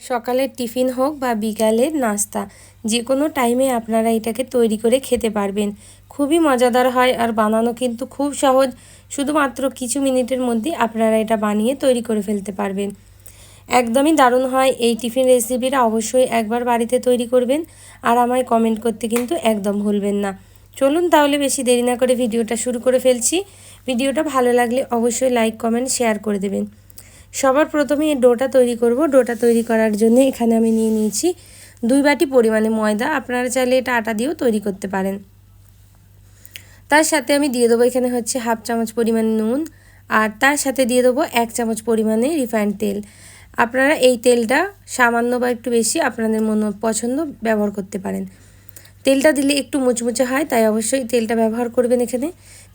সকালের টিফিন হোক বা বিকালের নাস্তা যে কোনো টাইমে আপনারা এটাকে তৈরি করে খেতে পারবেন। খুবই মজাদার হয় আর বানানো কিন্তু খুব সহজ। শুধুমাত্র কিছু মিনিটের মধ্যে আপনারা এটা বানিয়ে তৈরি করে ফেলতে পারবেন। একদমই দারুণ হয় এই টিফিন রেসিপিটা অবশ্যই একবার বাড়িতে তৈরি করবেন আর আমায় কমেন্ট করতে কিন্তু একদম ভুলবেন না। চলুন তাহলে বেশি দেরি না করে ভিডিওটা শুরু করে ফেলছি। ভিডিওটা ভালো লাগলে অবশ্যই লাইক, কমেন্ট, শেয়ার করে দেবেন। সবার প্রথমে ডোটা তৈরি করব। ডোটা তৈরি করার জন্য এখানে আমি নিয়ে নিয়েছি দুই বাটি পরিমাণে ময়দা। আপনারা চাইলে এটা আটা দিয়েও তৈরি করতে পারেন। তার সাথে আমি দিয়ে দেবো এখানে হচ্ছে হাফ চামচ পরিমাণে নুন আর তার সাথে দিয়ে দেবো এক চামচ পরিমাণে রিফাইন্ড তেল। আপনারা এই তেলটা সামান্য বা একটু বেশি আপনাদের মন পছন্দ ব্যবহার করতে পারেন। তেলটা দিলে একটু মুচমুচে হয়, তাই অবশ্যই তেলটা ব্যবহার করবেন এখানে।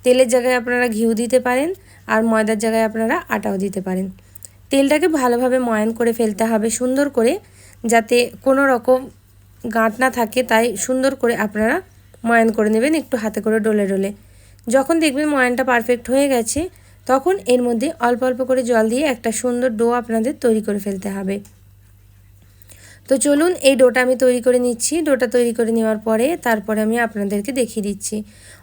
তেলের জায়গায় আপনারা ঘিউ দিতে পারেন আর ময়দার জায়গায় আপনারা আটাও দিতে পারেন। তেলটাকে ভালোভাবে ময়ান করে ফেলতে হবে, সুন্দর করে, যাতে কোনো রকম গাঁট না থাকে, তাই সুন্দর করে আপনারা ময়ান করে নেবেন একটু হাতে করে ডলে ডলে। যখন দেখবেন ময়ানটা পারফেক্ট হয়ে গেছে, তখন এর মধ্যে অল্প অল্প করে জল দিয়ে একটা সুন্দর ডো আপনাদের তৈরি করে ফেলতে হবে। তো চলুন এই ডোটা আমি তৈরি করে নিচ্ছি। ডোটা তৈরি করে নেওয়ার পরে তারপরে আমি আপনাদেরকে দেখিয়ে দিচ্ছি।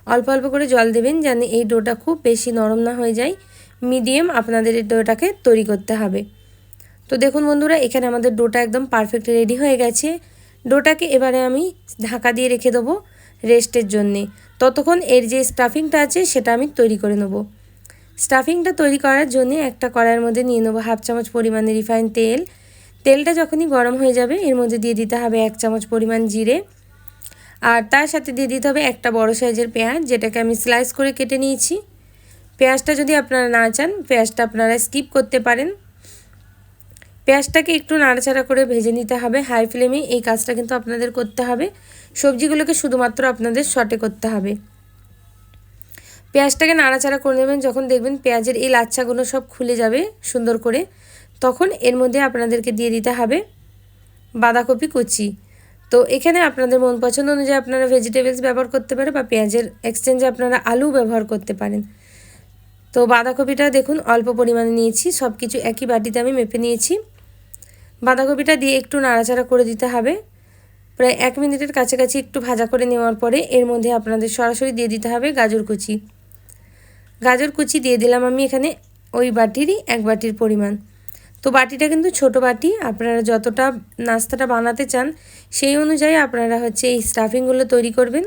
অল্প অল্প করে জল দেবেন, যেন এই ডোটা খুব বেশি নরম না হয়ে যায়। মিডিয়াম আপনাদের এই ডোটাকে তৈরি করতে হবে। তো দেখুন বন্ধুরা, এখানে আমাদের ডোটা একদম পারফেক্ট রেডি হয়ে গেছে। ডোটাকে এবারে আমি ঢাকা দিয়ে রেখে দেবো রেস্টের জন্যে। ততক্ষণ এর যে স্টাফিংটা আছে, সেটা আমি তৈরি করে নেব। স্টাফিংটা তৈরি করার জন্য একটা কড়াইয়ের মধ্যে নিয়ে নেব হাফ চামচ পরিমাণে রিফাইন তেল। তেলটা যখনই গরম হয়ে যাবে, এর মধ্যে দিয়ে দিতে হবে এক চামচ পরিমাণ জিরে। আর তার সাথে দিয়ে দিতে হবে একটা বড় সাইজের পেঁয়াজ, যেটাকে আমি স্লাইস করে কেটে নিয়েছি। পেঁয়াজটা যদি আপনারা না চান, পেঁয়াজটা আপনারা স্কিপ করতে পারেন। পেঁয়াজটাকে একটু নাড়াচাড়া করে ভেজে নিতে হবে। হাই ফ্লেমে এই কাজটা কিন্তু আপনাদের করতে হবে। সবজিগুলোকে শুধুমাত্র আপনাদের শটে করতে হবে। পেঁয়াজটাকে নাড়াচাড়া করে নেবেন। যখন দেখবেন পেঁয়াজের এই লাচ্ছাগুলো সব খুলে যাবে সুন্দর করে, তখন এর মধ্যে আপনাদেরকে দিয়ে দিতে হবে বাঁধাকপি কুচি। তো এখানে আপনাদের মন পছন্দ অনুযায়ী আপনারা ভেজিটেবলস ব্যবহার করতে পারেন বা পেঁয়াজের এক্সচেঞ্জে আপনারা আলু ব্যবহার করতে পারেন। তো বাঁধাকপিটা দেখুন, অল্প পরিমাণে নিয়েছি সব কিছু একই বাটিতে আমি মেপে নিয়েছি। বাঁধাকপিটা দিয়ে একটু নাড়াচাড়া করে দিতে হবে। প্রায় এক মিনিটের কাছাকাছি একটু ভাজা করে নেওয়ার পরে এর মধ্যে আপনাদের সরাসরি দিয়ে দিতে হবে গাজর কুচি। গাজর কুচি দিয়ে দিলাম আমি এখানে ওই বাটিরই এক বাটির পরিমাণ। তো বাটিটা কিন্তু ছোট বাটি, আপনারা যতটা নাস্তাটা বানাতে চান সেই অনুযায়ী আপনারা হচ্ছে এই স্টাফিংগুলো তৈরি করবেন।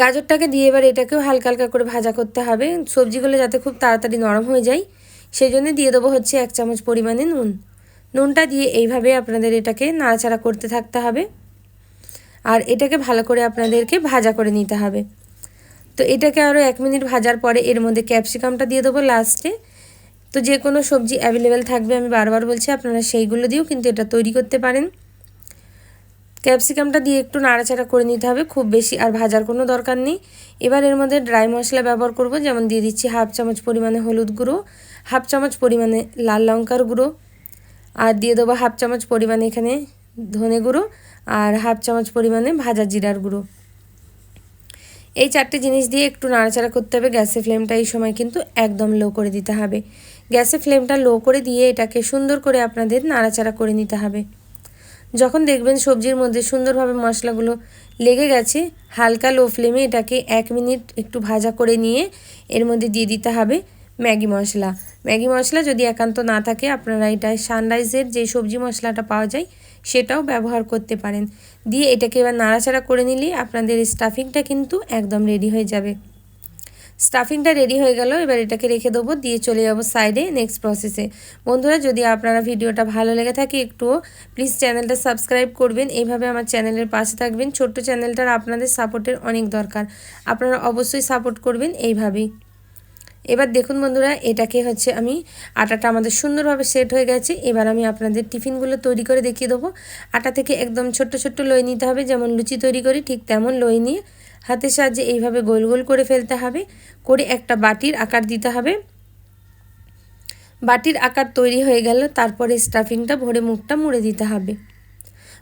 গাজরটাকে দিয়ে এবার এটাকেও হালকা হালকা করে ভাজা করতে হবে। সবজিগুলো যাতে খুব তাড়াতাড়ি নরম হয়ে যায়। সেই জন্য দিয়ে দেবো হচ্ছে এক চামচ পরিমাণে নুন। নুনটা দিয়ে এইভাবে আপনাদের এটাকে নাড়াচাড়া করতে থাকতে হবে। আর এটাকে ভালো করে আপনাদেরকে ভাজা করে নিতে হবে। তো এটাকে আরও এক মিনিট ভাজার পরে এর মধ্যে ক্যাপসিকামটা দিয়ে দেবো লাস্টে। তো যে কোনো সবজি অ্যাভেলেবেল থাকবে আমি বারবার বলছি, আপনারা সেইগুলো দিয়েও কিন্তু এটা তৈরি করতে পারেন। ক্যাপসিকামটা দিয়ে একটু নাড়াচাড়া করে নিতে হবে, খুব বেশি আর ভাজার কোনো দরকার নেই। এবার এর মধ্যে ড্রাই মশলা ব্যবহার করব, যেমন দিয়ে দিচ্ছি হাফ চামচ পরিমাণে হলুদ গুঁড়ো, হাফ চামচ পরিমাণে লাল লঙ্কার গুঁড়ো, আর দিয়ে দেবো হাফ চামচ পরিমাণে এখানে ধনে গুঁড়ো আর হাফ চামচ পরিমাণে ভাজা জিরার গুঁড়ো। এই চারটে জিনিস দিয়ে একটু নাড়াচাড়া করতে হবে, গ্যাসের ফ্লেমটা এই সময় কিন্তু একদম লো করে দিতে হবে। গ্যাসের ফ্লেমটা লো করে দিয়ে এটাকে সুন্দর করে আপনাদের নাড়াচাড়া করে নিতে হবে। যখন দেখবেন সবজির মধ্যে সুন্দরভাবে মশলাগুলো লেগে গেছে, হালকা লো ফ্লেমে এটাকে এক মিনিট একটু ভাজা করে নিয়ে এর মধ্যে দিয়ে দিতে হবে ম্যাগি মশলা। ম্যাগি মশলা যদি একান্ত না থাকে, আপনারা এটা সানরাইজের যে সবজি মশলাটা পাওয়া যায়, সেটাও ব্যবহার করতে পারেন। দিয়ে এটাকে এবার নাড়াচাড়া করে নিলে আপনাদের স্টাফিংটা কিন্তু একদম রেডি হয়ে যাবে। স্টাফিংটা রেডি হয়ে গেল, এবার এটাকে রেখে দেবো, দিয়ে চলে যাব সাইডে নেক্সট প্রসেসে বন্ধুরা, যদি আপনারা ভিডিওটা ভালো লেগে থাকে একটু প্লিজ চ্যানেলটা সাবস্ক্রাইব করবেন। এইভাবে আমার চ্যানেলের পাশে থাকবেন। ছোট্ট চ্যানেলটার আপনাদের সাপোর্টের অনেক দরকার। আপনারা অবশ্যই সাপোর্ট করবেন এইভাবেই। এবার দেখুন বন্ধুরা, এটাকে হচ্ছে আমি আটাটা আমাদের সুন্দরভাবে সেট হয়ে গেছে। এবার আমি আপনাদের টিফিনগুলো তৈরি করে দেখিয়ে দেবো। আটা থেকে একদম ছোট্ট ছোট্ট লই নিতে হবে, যেমন লুচি তৈরি করি, ঠিক তেমন লই নিয়ে হাতের সাহায্যে এইভাবে গোল গোল করে ফেলতে হবে, করে একটা বাটির আকার দিতে হবে। বাটির আকার তৈরি হয়ে গেল তারপরে স্টাফিংটা ভরে মুখটা মুড়ে দিতে হবে।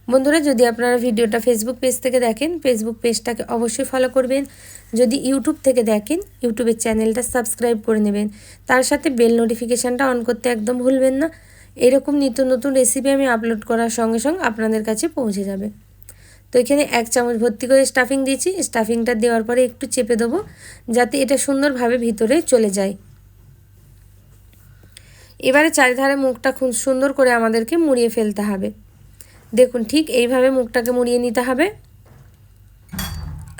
বন্ধুরা, যদি আপনারা ভিডিওটা ফেসবুক পেজ থেকে দেখেন ফেসবুক পেজটাকে অবশ্যই ফলো করবেন। যদি ইউটিউব থেকে দেখেন ইউটিউবের চ্যানেলটা সাবস্ক্রাইব করে নেবেন। তার সাথে বেল নোটিফিকেশানটা অন করতে একদম ভুলবেন না। এরকম নিত্য নতুন রেসিপি আমি আপলোড করার সঙ্গে সঙ্গে আপনাদের কাছে পৌঁছে যাবে। তো এখানে এক চামচ ভর্তি করে স্টাফিং দিয়েছি। স্টাফিংটা দেওয়ার পরে একটু চেপে দেবো, যাতে এটা সুন্দরভাবে ভিতরে চলে যায়। এবারে চারিধারে মুখটা খুব সুন্দর করে আমাদেরকে মুড়িয়ে ফেলতে হবে। দেখুন, ঠিক এইভাবে মুখটাকে মুড়িয়ে নিতে হবে।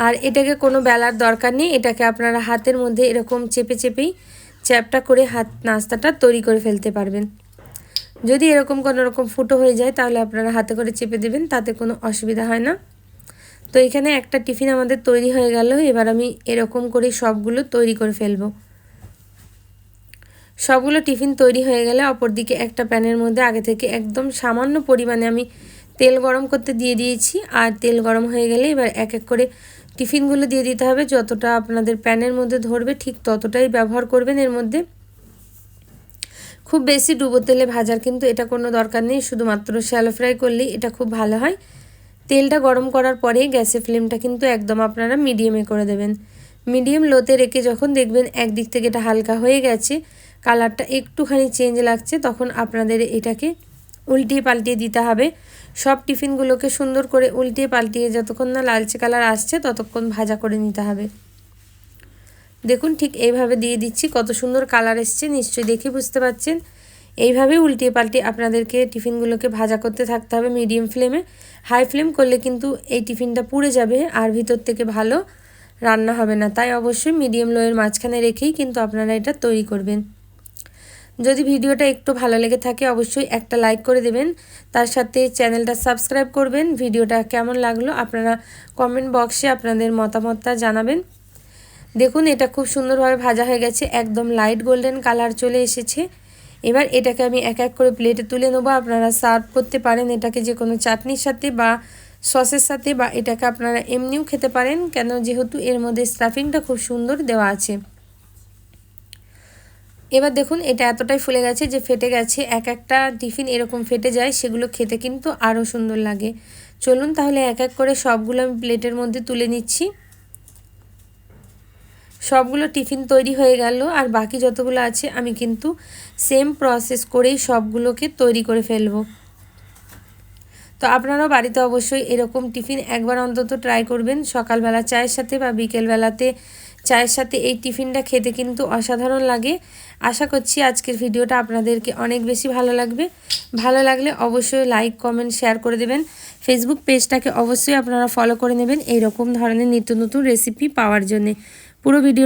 আর এটাকে কোনো বেলার দরকার নেই, এটাকে আপনারা হাতের মধ্যে এরকম চেপে চেপেই চ্যাপটা করে হাত নাস্তাটা তৈরি করে ফেলতে পারবেন। যদি এরকম কোনো রকম ফুটো হয়ে যায়, তাহলে আপনারা হাতে করে চেপে দেবেন, তাতে কোনো অসুবিধা হয় না। তো এখানে একটা টিফিন আমাদের তৈরি হয়ে গেল, এবার আমি এরকম করে সবগুলো তৈরি করে ফেলব। সবগুলো টিফিন তৈরি হয়ে গেলে অপরদিকে একটা প্যানের মধ্যে আগে থেকে একদম সামান্য পরিমাণে আমি তেল গরম করতে দিয়ে দিয়েছি, আর তেল গরম হয়ে গেলে এবার এক এক করে টিফিনগুলো দিয়ে দিতে হবে। যতটা আপনাদের প্যানের মধ্যে ধরবে, ঠিক ততটাই ব্যবহার করবেন এর মধ্যে। খুব বেশি ডুবো তেলে ভাজার কিন্তু এটা কোনো দরকার নেই, শুধুমাত্র শ্যালো ফ্রাই করলেই এটা খুব ভালো হয়। তেলটা গরম করার পরে গ্যাসের ফ্লেমটা কিন্তু একদম আপনারা মিডিয়ামে করে দেবেন। মিডিয়াম লোতে রেখে যখন দেখবেন একদিক থেকে এটা হালকা হয়ে গেছে কালারটা একটুখানি চেঞ্জ লাগছে, তখন আপনাদের এটাকে উল্টিয়ে পাল্টিয়ে দিতে হবে। সব টিফিনগুলোকে সুন্দর করে উল্টিয়ে পাল্টিয়ে যতক্ষণ না লালচে কালার আসছে, ততক্ষণ ভাজা করে নিতে হবে। দেখুন ঠিক এইভাবে দিয়ে দিচ্ছি, কত সুন্দর কালার এসছে, নিশ্চয়ই দেখে বুঝতে পারছেন। এইভাবে উল্টিয়ে পাল্টে আপনাদেরকে টিফিনগুলোকে ভাজা করতে থাকতে হবে মিডিয়াম ফ্লেমে হাই ফ্লেম করলে কিন্তু এই টিফিনটা পুড়ে যাবে আর ভিতর থেকে ভালো রান্না হবে না। তাই অবশ্যই মিডিয়াম লোয়ের মাঝখানে রেখেই কিন্তু আপনারা এটা তৈরি করবেন। যদি ভিডিওটা একটু ভালো লেগে থাকে অবশ্যই একটা লাইক করে দেবেন। তার সাথে চ্যানেলটা সাবস্ক্রাইব করবেন। ভিডিওটা কেমন লাগল আপনারা কমেন্ট বক্সে আপনাদের মতামতটা জানাবেন। দেখুন, এটা খুব সুন্দরভাবে ভাজা হয়ে গেছে, একদম লাইট গোল্ডেন কালার চলে এসেছে। এবার এটাকে আমি এক এক করে প্লেটে তুলে নেব। আপনারা সার্ভ করতে পারেন এটাকে যে কোনো চাটনির সাথে বা সসের সাথে, বা এটাকে আপনারা এমনিও খেতে পারেন, কেন যেহেতু এর মধ্যে স্টাফিংটা খুব সুন্দর দেওয়া আছে। এবার দেখুন, এটা এতটাই ফুলে গেছে যে ফেটে গেছে, এক একটা টিফিন এরকম ফেটে যায়, সেগুলো খেতে কিন্তু আরও সুন্দর লাগে। চলুন তাহলে এক এক করে সবগুলো আমি প্লেটের মধ্যে তুলে নিচ্ছি। সবগুলো টিফিন তৈরি হয়ে গেল আর বাকি যতগুলো আছে আমি কিন্তু সেম প্রসেস করেই সবগুলোকে তৈরি করে ফেলব। তো আপনারাও বাড়িতে অবশ্যই এরকম টিফিন একবার অন্তত ট্রাই করবেন। সকালবেলা চায়ের সাথে বা বিকেলবেলাতে চায়ের সাথে এই টিফিনটা খেতে কিন্তু অসাধারণ লাগে। আশা করছি আজকের ভিডিওটা আপনাদেরকে অনেক বেশি ভালো লাগবে। ভালো লাগলে অবশ্যই লাইক কমেন্ট শেয়ার করে দেবেন। ফেসবুক পেজটাকে অবশ্যই আপনারা ফলো করে নেবেন। এই রকম ধরনের নিত্য নতুন রেসিপি পাওয়ার জন্যে। পুরো ভিডিও